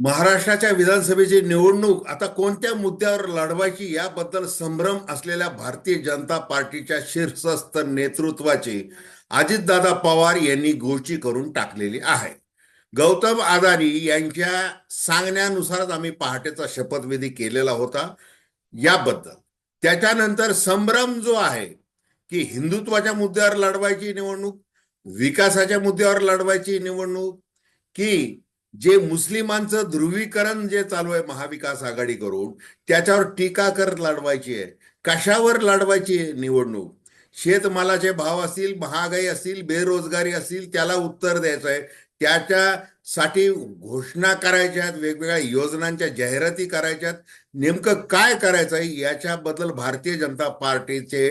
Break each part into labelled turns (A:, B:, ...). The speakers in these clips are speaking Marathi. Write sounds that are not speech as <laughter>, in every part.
A: महाराष्ट्राच्या विधानसभेची निवडणूक आता कोणत्या मुद्द्यावर लढवायची याबद्दल संभ्रम असलेल्या भारतीय जनता पार्टीच्या शीर्षस्थ नेतृत्वाची अजितदादा पवार यांनी गोष्टी करून टाकलेली आहे. गौतम आदानी यांच्या सांगण्यानुसारच आम्ही पहाटेचा शपथविधी केलेला होता याबद्दल. त्याच्यानंतर संभ्रम जो आहे की हिंदुत्वाच्या मुद्द्यावर लढवायची निवडणूक विकासाच्या मुद्द्यावर लढवायची निवडणूक की जे मुस्लिमांचं ध्रुवीकरण जे चालू आहे महाविकास आघाडी करून त्याच्यावर टीका कर लढवायची आहे. कशावर लढवायची आहे निवडणूक? शेतमालाचे भाव असतील महागाई असतील बेरोजगारी असतील त्याला उत्तर द्यायचं आहे. त्याच्यासाठी घोषणा करायच्या आहेत वेगवेगळ्या योजनांच्या जाहिराती करायच्यात नेमकं काय करायचं आहे याच्याबद्दल भारतीय जनता पार्टीचे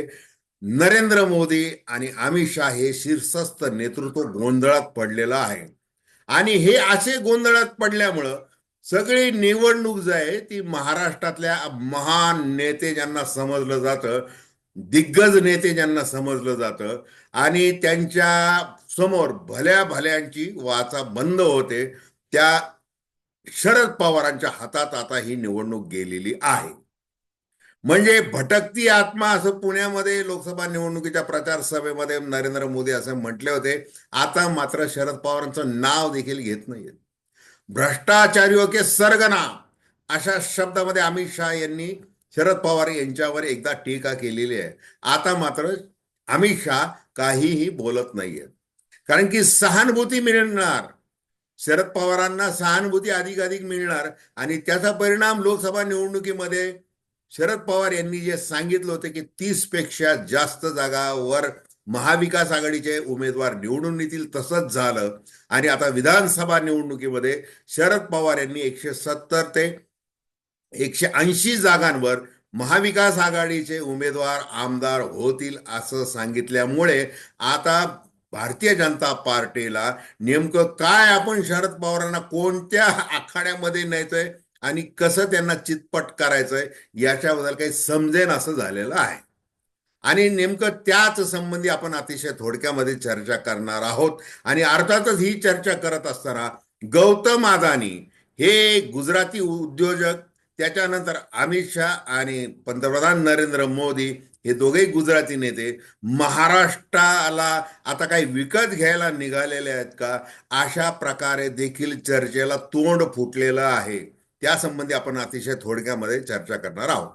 A: नरेंद्र मोदी आणि अमित शाह हे शीर्षस्थ नेतृत्व गोंधळात पडलेलं आहे. आणि हे असे गोंधळात पडल्यामुळं सगळी निवडणूक जी आहे ती महाराष्ट्रातल्या महान नेते ज्यांना समजलं जातं दिग्गज नेते ज्यांना समजलं जातं आणि त्यांच्यासमोर भल्या भल्यांची वाचा बंद होते त्या शरद पवारांच्या हातात आता ही निवडणूक गेलेली आहे. म्हणजे भटकती आत्मा असं पुण्यामध्ये लोकसभा निवडणुकीच्या प्रचार सभेमध्ये नरेंद्र मोदी असं म्हटले होते. आता मात्र शरद पवारांचं नाव देखील घेत नाहीये. भ्रष्टाचारी के सर्गनाम अशा शब्दामध्ये अमित शहा यांनी शरद पवार यांच्यावर एकदा टीका केलेली आहे. आता मात्र अमित शहा काहीही बोलत नाहीये. कारण की सहानुभूती मिळणार. शरद पवारांना सहानुभूती अधिक अधिक मिळणार आणि त्याचा परिणाम लोकसभा निवडणुकीमध्ये शरद पवार यांनी जे सांगितलं होतं की तीसपेक्षा जास्त जागावर महाविकास आघाडीचे उमेदवार निवडून येतील तसंच झालं. आणि आता विधानसभा निवडणुकीमध्ये शरद पवार यांनी एकशे सत्तर ते एकशे ऐंशी जागांवर महाविकास आघाडीचे उमेदवार आमदार होतील असं सांगितल्यामुळे आता भारतीय जनता पार्टीला नेमकं काय आपण शरद पवारांना कोणत्या आखाड्यामध्ये न्यायचंय आणि कसं त्यांना चितपट करायचंय याच्याबद्दल काही समजेन असं झालेलं आहे. आणि नेमकं त्याच संबंधी आपण अतिशय थोडक्यामध्ये चर्चा करणार आहोत. आणि अर्थातच ही चर्चा करत असताना गौतम अदानी हे गुजराती उद्योजक त्याच्यानंतर अमित शहा आणि पंतप्रधान नरेंद्र मोदी हे दोघेही गुजराती नेते महाराष्ट्राला आता काही विकत घ्यायला निघालेले आहेत का? अशा प्रकारे देखील चर्चेला तोंड फुटलेलं आहे. त्यासंबंधी आपण अतिशय थोडक्यामध्ये चर्चा करणार आहोत.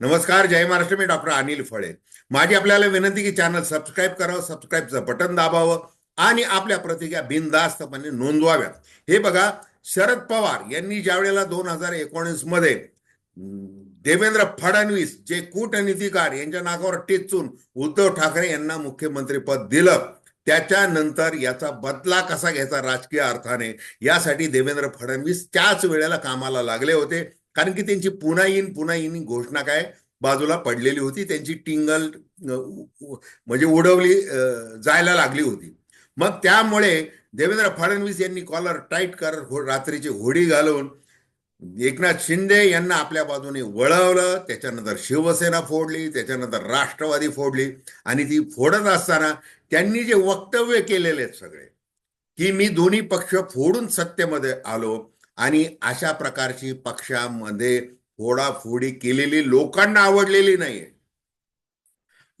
A: नमस्कार जय महाराष्ट्र. मी डॉक्टर अनिल फळे. माझी आपल्याला विनंती की चॅनल सबस्क्राईब करावं सबस्क्राईबचं बटन दाबावं आणि आपल्या प्रतिक्रिया बिनदास्तपणे नोंदवाव्या हे बघा शरद पवार यांनी ज्या वेळेला दोन हजार एकोणीसमध्ये देवेंद्र फडणवीस जे कूटनीतिकार यांच्या नाकावर टेचून उद्धव ठाकरे यांना मुख्यमंत्री पद दिलं त्याच्यानंतर याचा बदला कसा घ्यायचा राजकीय अर्थाने? यासाठी देवेंद्र फडणवीस त्याच वेळेला कामाला लागले होते. कारण की त्यांची पुन्हा येईन पुन्हा येईन घोषणा काय? बाजूला पडलेली होती. त्यांची टिंगल म्हणजे उडवली जायला लागली होती. मग त्यामुळे देवेंद्र फडणवीस यांनी कॉलर टाईट करत रात्रीची होडी घालून एकनाथ शिंदे यांना आपल्या बाजूने वळवलं त्याच्यानंतर शिवसेना फोडली त्याच्यानंतर राष्ट्रवादी फोडली आणि ती फोडत असताना त्यांनी जे वक्तव्य केलेले आहेत सगळे की मी दोन्ही पक्ष फोडून सत्तेमध्ये आलो आणि अशा प्रकारची पक्षामध्ये फोडाफोडी केलेली लोकांना आवडलेली नाहीये.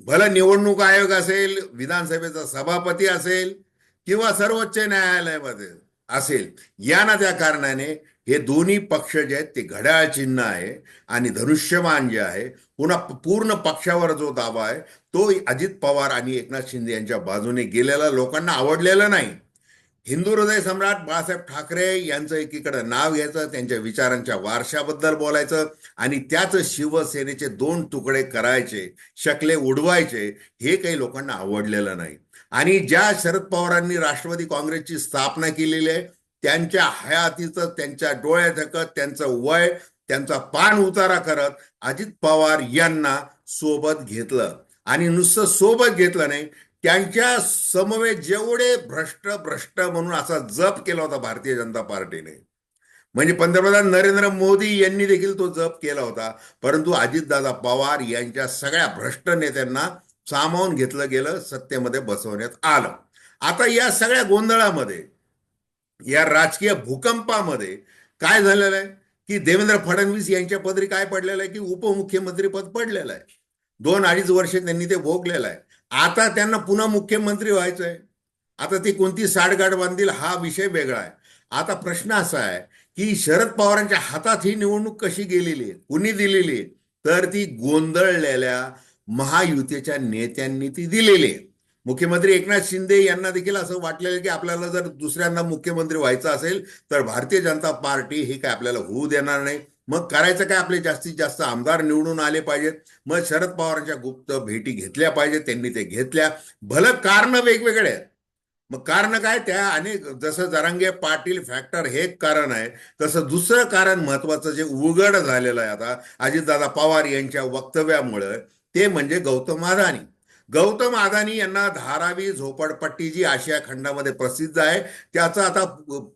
A: भलं निवडणूक आयोग असेल विधानसभेचा सभापती असेल किंवा सर्वोच्च न्यायालयामध्ये असेल. या ना त्या कारणाने हे दोन्ही पक्ष जे आहेत ते घड्याळ चिन्ह आहे आणि धनुष्यमान जे आहे पुन्हा पूर्ण पक्षावर जो दावा आहे तो अजित पवार आणि एकनाथ शिंदे यांच्या बाजूने गेलेला लोकांना आवडलेलं नाही. हिंदू हृदय सम्राट बाळासाहेब ठाकरे यांचं एकीकडे नाव घ्यायचं त्यांच्या विचारांच्या वारशाबद्दल बोलायचं आणि त्याच शिवसेनेचे दोन तुकडे करायचे शकले उडवायचे हे काही लोकांना आवडलेलं नाही. आणि ज्या शरद पवारांनी राष्ट्रवादी काँग्रेसची स्थापना केलेली आहे त्यांच्या हयातीचं त्यांच्या डोळ्या धकत त्यांचं वय त्यांचा पान उतारा करत अजित पवार यांना सोबत घेतलं. आणि नुसतं सोबत घेतलं नाही त्यांच्या समवेत जेवढे भ्रष्ट भ्रष्ट म्हणून असा जप केला होता भारतीय जनता पार्टीने. म्हणजे पंतप्रधान नरेंद्र मोदी यांनी देखील तो जप केला होता. परंतु अजितदादा पवार यांच्या सगळ्या भ्रष्ट नेत्यांना सामावून घेतलं गेलं सत्तेमध्ये बसवण्यात आलं. आता या सगळ्या गोंधळामध्ये या राजकीय भूकंपामध्ये काय झालेलं आहे? की देवेंद्र फडणवीस यांच्या पदरी काय पडलेलं आहे? की उपमुख्यमंत्री पद पडलेलं आहे? दोन अडीच वर्ष त्यांनी ते भोगलेलं आहे. आता त्यांना पुन्हा मुख्यमंत्री व्हायचं आहे आता ती कोणती साडगाड बांधील हा विषय वेगळा आहे. आता प्रश्न असा आहे की शरद पवारांच्या हातात ही निवडणूक कशी गेलेली आहे? कुणी दिलेली आहे? तर ती गोंधळलेल्या महायुतीच्या नेत्यांनी ती दिलेली आहे. मुख्यमंत्री एकनाथ शिंदे यांना देखील असं वाटलेलं की आपल्याला जर दुसऱ्यांदा मुख्यमंत्री व्हायचं असेल तर भारतीय जनता पार्टी हे काय आपल्याला होऊ देणार नाही? मग करायचं काय? आपले जास्तीत जास्त आमदार निवडून आले पाहिजेत. मग शरद पवारांच्या गुप्त भेटी घेतल्या पाहिजेत. त्यांनी ते घेतल्या. भलं कारण वेगवेगळे आहेत. मग कारण काय? त्या अनेक जसं जरांगे पाटील फॅक्टर हे एक कारण आहे. तसं दुसरं कारण महत्वाचं जे उघड झालेलं आहे आता अजितदादा पवार यांच्या वक्तव्यामुळं ते म्हणजे गौतम अदानी. गौतम अदानी यांना धारावी झोपडपट्टी जी आशिया खंडामध्ये प्रसिद्ध आहे त्याचं आता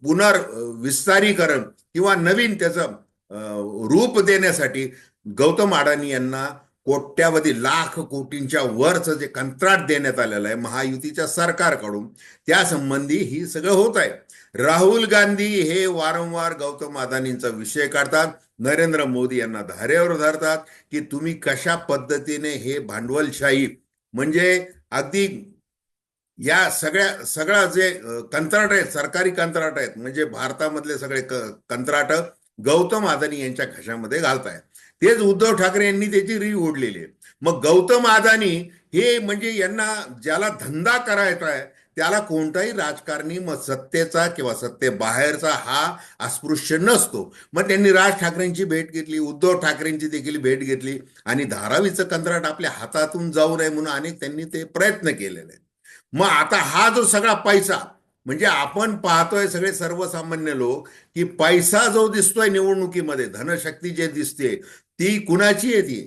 A: पुनर्विस्तारीकरण किंवा नवीन त्याचं रूप देण्यासाठी गौतम अडाणी यांना कोट्यावधी लाख कोटींच्या वरचं जे कंत्राट देण्यात आलेलं आहे महायुतीच्या सरकारकडून त्या संबंधी ही सगळं होत आहे. राहुल गांधी हे वारंवार गौतम अदानींचा विषय काढतात नरेंद्र मोदी यांना धारेवर धरतात की तुम्ही कशा पद्धतीने हे भांडवलशाही म्हणजे अगदी या सगळ्या सगळा जे कंत्राट आहेत सरकारी कंत्राट आहेत म्हणजे भारतामधले सगळे क- कंत्राट गौतम अदानी यांच्या घशामध्ये घालताय तेच उद्धव ठाकरे यांनी त्याची री ओढलेली आहे. मग गौतम अदानी हे म्हणजे यांना ज्याला धंदा करायचा आहे त्याला कोणताही राजकारणी मग सत्तेचा किंवा सत्तेबाहेरचा हा अस्पृश्य नसतो. मग त्यांनी राज ठाकरेंची भेट घेतली उद्धव ठाकरेंची देखील भेट घेतली आणि धारावीचं कंत्राट आपल्या हातातून जाऊ नये म्हणून अनेक त्यांनी ते प्रयत्न केलेले मग आता हा जो सगळा पैसा म्हणजे आपण पाहतोय सगळे सर्वसामान्य लोक की पैसा जो दिसतोय निवडणुकीमध्ये धनशक्ती जे दिसते ती कुणाची आहे ती?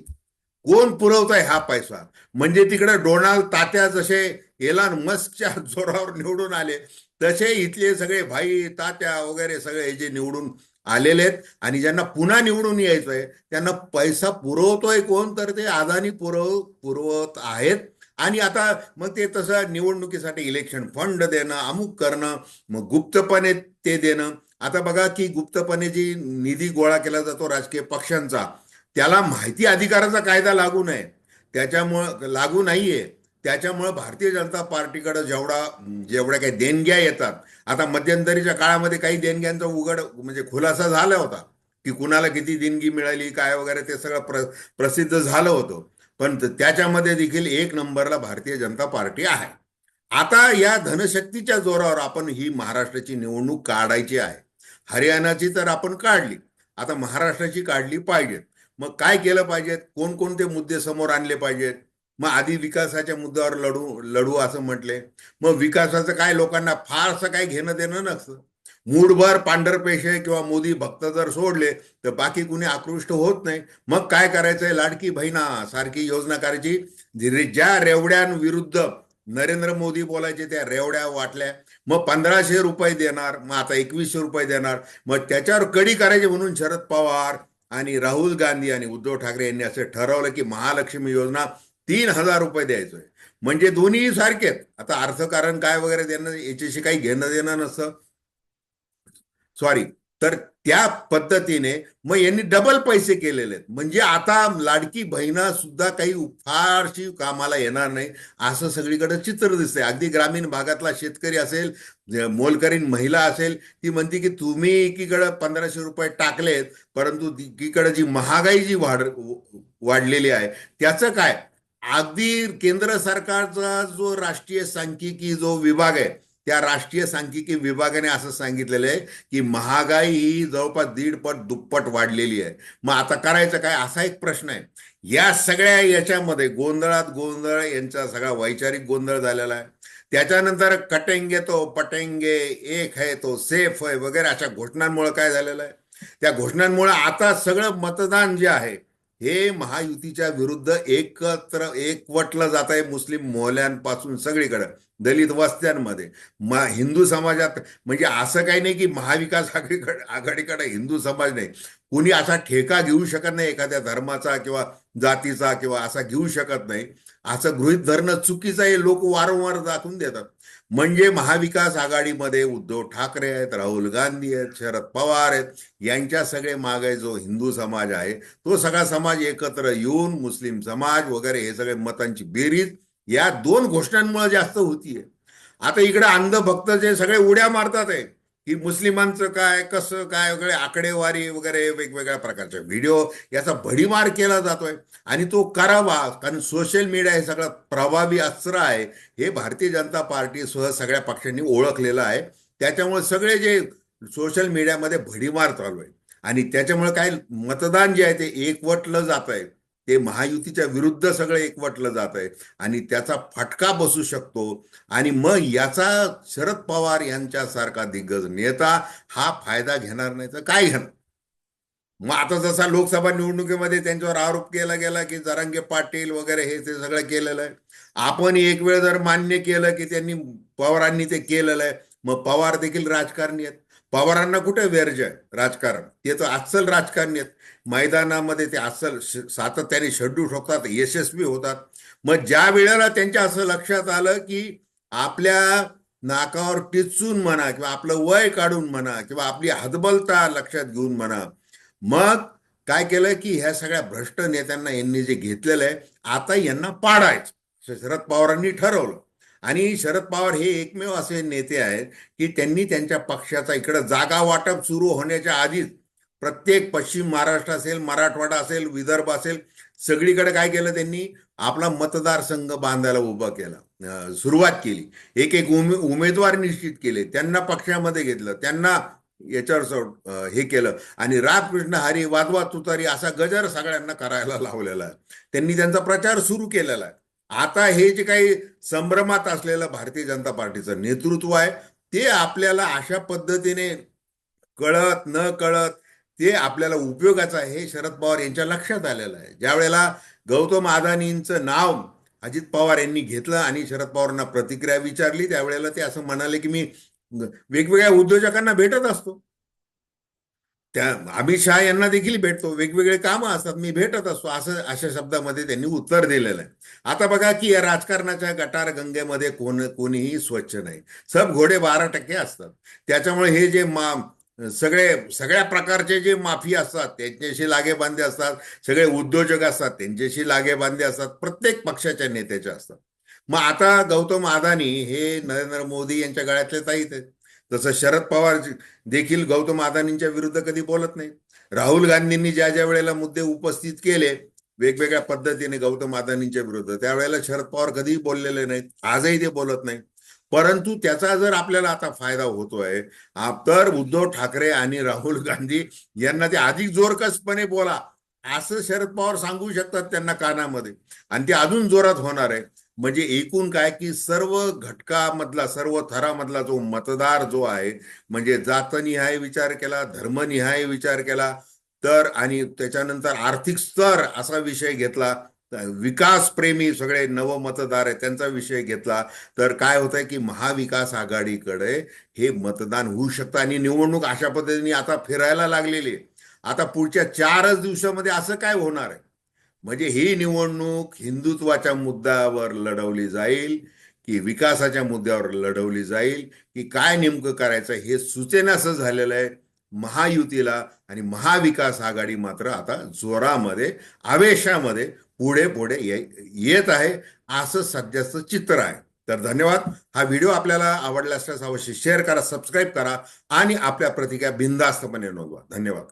A: कोण पुरवतोय हा पैसा? म्हणजे तिकडे डोनाल्ड तात्या जसे एलान मस्कच्या <laughs> जोरावर निवडून आले तसे इथले सगळे भाई तात्या वगैरे सगळे जे निवडून आलेले आहेत आणि ज्यांना पुन्हा निवडून यायचंय त्यांना पैसा पुरवतोय कोण? तर ते अदानी पुरव पुरवत आहेत. आणि आता मग ते तसं निवडणुकीसाठी इलेक्शन फंड देणं अमुक करणं मग गुप्तपणे ते देणं. आता बघा की गुप्तपणे जी निधी गोळा केला जातो राजकीय पक्षांचा त्याला माहिती अधिकाराचा कायदा लागू नये. त्याच्यामुळं लागू नाहीये. त्याच्यामुळं भारतीय जनता पार्टीकडे जेवढा जेवढ्या काही देणग्या येतात आता मध्यंतरीच्या काळामध्ये काही देणग्यांचा उघड म्हणजे खुलासा झाला होता की कुणाला किती देणगी मिळाली काय वगैरे ते सगळं प्र प्रसिद्ध झालं होतं. पण त्याच्यामध्ये देखील एक नंबरला भारतीय जनता पार्टी आहे. आता या धनशक्तीच्या जोरावर आपण ही महाराष्ट्राची निवडणूक काढायची आहे. हरियाणाची तर आपण काढली. आता महाराष्ट्राची काढली पाहिजे मग काय केलं पाहिजेत? कोणकोणते मुद्दे समोर आणले पाहिजेत? मग आधी विकासाच्या मुद्द्यावर लढू लढू असं म्हटले. मग विकासाचं काय? लोकांना फारसं काय घेणं देणं नसतं. मूडभर पांढरपेशे किंवा मोदी भक्त जर सोडले तर बाकी कुणी आकृष्ट होत नाही. मग काय करायचंय लाडकी बहिणा? सारखी योजना करायची. ज्या रेवड्यांविरुद्ध नरेंद्र मोदी बोलायचे त्या रेवड्या वाटल्या. मग पंधराशे रुपये देणार मग आता एकवीसशे रुपये देणार. मग त्याच्यावर कडी करायची म्हणून शरद पवार आणि राहुल गांधी आणि उद्धव ठाकरे यांनी असं ठरवलं की महालक्ष्मी योजना तीन हजार रुपये द्यायचोय. म्हणजे दोन्ही सारखेच आता अर्थकारण काय वगैरे देणं याच्याशी काही घेणं देणं नसतं. सॉरी तर त्या पद्धतीने मग यांनी डबल पैसे केलेले आहेत. म्हणजे आता लाडकी बहिणा सुद्धा काही फारशी कामाला येणार नाही. असं सगळीकडे चित्र दिसतंय. अगदी ग्रामीण भागातला शेतकरी असेल मोलकरीन मोलकरीण महिला असेल ती म्हणते की तुम्ही एकीकडे पंधराशे रुपये टाकलेत परंतु एकीकडे जी महागाई जी वाढ वाढलेली आहे त्याचं काय? अगदी केंद्र सरकारचा जो राष्ट्रीय सांख्यिकी जो विभाग आहे त्या राष्ट्रीय सांख्यिकी विभागाने असं सांगितलेलं आहे की महागाई ही जवळपास दीडपट दुप्पट वाढलेली आहे. मग आता करायचं काय? असा एक प्रश्न आहे. या सगळ्या याच्यामध्ये गोंधळात गोंधळ यांचा सगळा वैचारिक गोंधळ झालेला आहे. त्याच्यानंतर कटेंगे तो पटेंगे एक है तो सेफ आहे वगैरे अशा घोषणांमुळे काय झालेलं आहे? त्या घोषणांमुळे आता सगळं मतदान जे आहे हे महायुतीच्या विरुद्ध एकत्र एकवटलं जात आहे मुस्लिम मोहल्यांपासून सगळीकडे दलित वस्त्यांमध्ये. म हिंदू समाजात म्हणजे असं काही नाही की महाविकास आघाडीकडे आघाडीकडे हिंदू समाज नाही. कुणी असा ठेका घेऊ शकत नाही एखाद्या धर्माचा किंवा जातीचा किंवा असा घेऊ शकत नाही. असं गृहित धरणं चुकीचं हे लोक वारंवार दाखवून देतात. म्हणजे महाविकास आघाडीमध्ये उद्धव ठाकरे आहेत राहुल गांधी आहेत शरद पवार आहेत यांच्या सगळे मागे जो हिंदू समाज आहे तो सगळा समाज एकत्र येऊन मुस्लिम समाज वगैरे हे सगळे मतांची बेरीज या दोन घोषणांमुळे जास्त होतीये. आता इकडे अंधभक्त जे सगळे उड्या मारतात आहे की मुस्लिमांचं काय कसं काय वगैरे आकडेवारी वगैरे वेगवेगळ्या प्रकारचे. व्हिडिओ याचा भडीमार केला जातोय. आणि तो करावा कारण सोशल मीडिया हे सगळं प्रभावी अस्त्र आहे. हे भारतीय जनता पार्टीसह सगळ्या पक्षांनी ओळखलेलं आहे. त्याच्यामुळे सगळे जे सोशल मीडियामध्ये भडीमार चालू आहे. आणि त्याच्यामुळे काय मतदान जे आहे ते एकवटलं जात आहे ते महायुतीच्या विरुद्ध सगळं एकवटलं जात आहे आणि त्याचा फटका बसू शकतो. आणि मग याचा शरद पवार यांच्यासारखा दिग्गज नेता हा फायदा घेणार नाही तर काय घेणार? मग आता जसा लोकसभा निवडणुकीमध्ये त्यांच्यावर आरोप केला गेला की जरांगे पाटील वगैरे हे ते सगळं केलेलं आहे. आपण एक वेळ जर मान्य केलं की त्यांनी पवारांनी ते केलेलं आहे. मग पवार देखील राजकारणी आहेत. पवारांना कुठे व्यर्ज आहे? राजकारण. ते तर अस्सल राजकारणी आहेत. मैदानामध्ये ते अस्सल सातत्याने शड्डू ठोकतात यशस्वी होतात. मग ज्या वेळेला त्यांच्या असं लक्षात आलं की आपल्या नाकावर टिचून म्हणा किंवा आपलं वय काढून म्हणा किंवा आपली हतबलता लक्षात घेऊन म्हणा मग काय केलं की ह्या सगळ्या भ्रष्ट नेत्यांना यांनी जे घेतलेलं आहे आता यांना पाडायचं. शरद पवारांनी ठरवलं. आणि शरद पवार हे एकमेव असे नेते आहेत की त्यांनी त्यांच्या पक्षाचा इकडं जागा वाटप सुरू होण्याच्या आधीच प्रत्येक पश्चिम महाराष्ट्र असेल मराठवाडा असेल विदर्भ असेल सगळीकडे काय केलं त्यांनी? आपला मतदारसंघ बांधायला उभा केला. सुरुवात केली. एक एक उमे उमेदवार निश्चित केले. त्यांना पक्षामध्ये घेतलं. त्यांना याच्यावर सोड हे केलं. आणि रामकृष्ण हरी वादवा तुतारी असा गजर सगळ्यांना करायला लावलेला आहे. त्यांनी त्यांचा प्रचार सुरू केलेला आहे. आता हे जे काही संभ्रमात असलेलं भारतीय जनता पार्टीचं नेतृत्व आहे ते आपल्याला अशा पद्धतीने कळत न कळत ते आपल्याला उपयोगाचं आहे हे शरद पवार यांच्या लक्षात आलेलं आहे. ज्या वेळेला गौतम अदानींचं नाव अजित पवार यांनी घेतलं आणि शरद पवारांना प्रतिक्रिया विचारली त्यावेळेला ते असं म्हणाले की मी वेगवेगळ्या उद्योजकांना भेटत असतो. त्या अमित शहा यांना देखील भेटतो. वेगवेगळे कामं असतात. मी भेटत असतो. असं अशा शब्दामध्ये त्यांनी उत्तर दिलेलं आहे. आता बघा की या राजकारणाच्या गटार गंगेमध्ये कोण कोणीही स्वच्छ नाही. सब घोडे बारा टक्के असतात. त्याच्यामुळे हे जे मा सगळे सगळ्या प्रकारचे जे माफी असतात त्यांच्याशी लागेबांधे असतात. सगळे उद्योजक असतात त्यांच्याशी लागेबांधे असतात. प्रत्येक पक्षाच्या नेत्याच्या असतात. मग आता गौतम अदानी हे नरेंद्र मोदी यांच्या गळ्यातले ताईत आहेत. जसं शरद पवार देखील गौतम अदानींच्या विरुद्ध कधी बोलत नाही राहुल गांधींनी ज्या ज्या वेळेला मुद्दे उपस्थित केले वेगवेगळ्या पद्धतीने गौतम अदानींच्या विरुद्ध त्यावेळेला शरद पवार कधीही बोललेले नाहीत आजही ते बोलत नाहीत. परंतु त्याचा जर आपल्याला आता फायदा होतोय तर उद्धव ठाकरे आणि राहुल गांधी यांना ते अधिक जोरकसपणे बोला असं शरद पवार सांगू शकतात त्यांना कानामध्ये. आणि ते अजून जोरात होणार आहे. म्हणजे एकूण काय की सर्व घटकामधला सर्व थरामधला जो मतदार जो आहे म्हणजे जातनिहाय विचार केला धर्मनिहाय विचार केला तर आणि त्याच्यानंतर आर्थिक स्तर असा विषय घेतला विकास प्रेमी सगळे नव मतदार आहेत त्यांचा विषय घेतला तर काय होत आहे की महाविकास आघाडीकडे हे मतदान होऊ शकतं आणि निवडणूक अशा पद्धतीने आता फिरायला लागलेली आहे. आता पुढच्या चारच दिवसामध्ये असं काय होणार आहे? म्हणजे ही निवडणूक हिंदुत्वाच्या मुद्द्यावर लढवली जाईल की विकासाच्या मुद्द्यावर लढवली जाईल की काय नेमकं करायचं हे सुचेनासं झालेलं आहे. महायुतीला आणि महाविकास आघाडी मात्र आता जोरामध्ये आवेशामध्ये पुढे पुढे येत आहे असं सध्याचं चित्र आहे. तर धन्यवाद. हा व्हिडिओ आपल्याला आवडला असल्यास अवश्य शेअर करा सबस्क्राईब करा आणि आपल्या प्रतिक्रिया बिनधास्तपणे नोंदवा. धन्यवाद.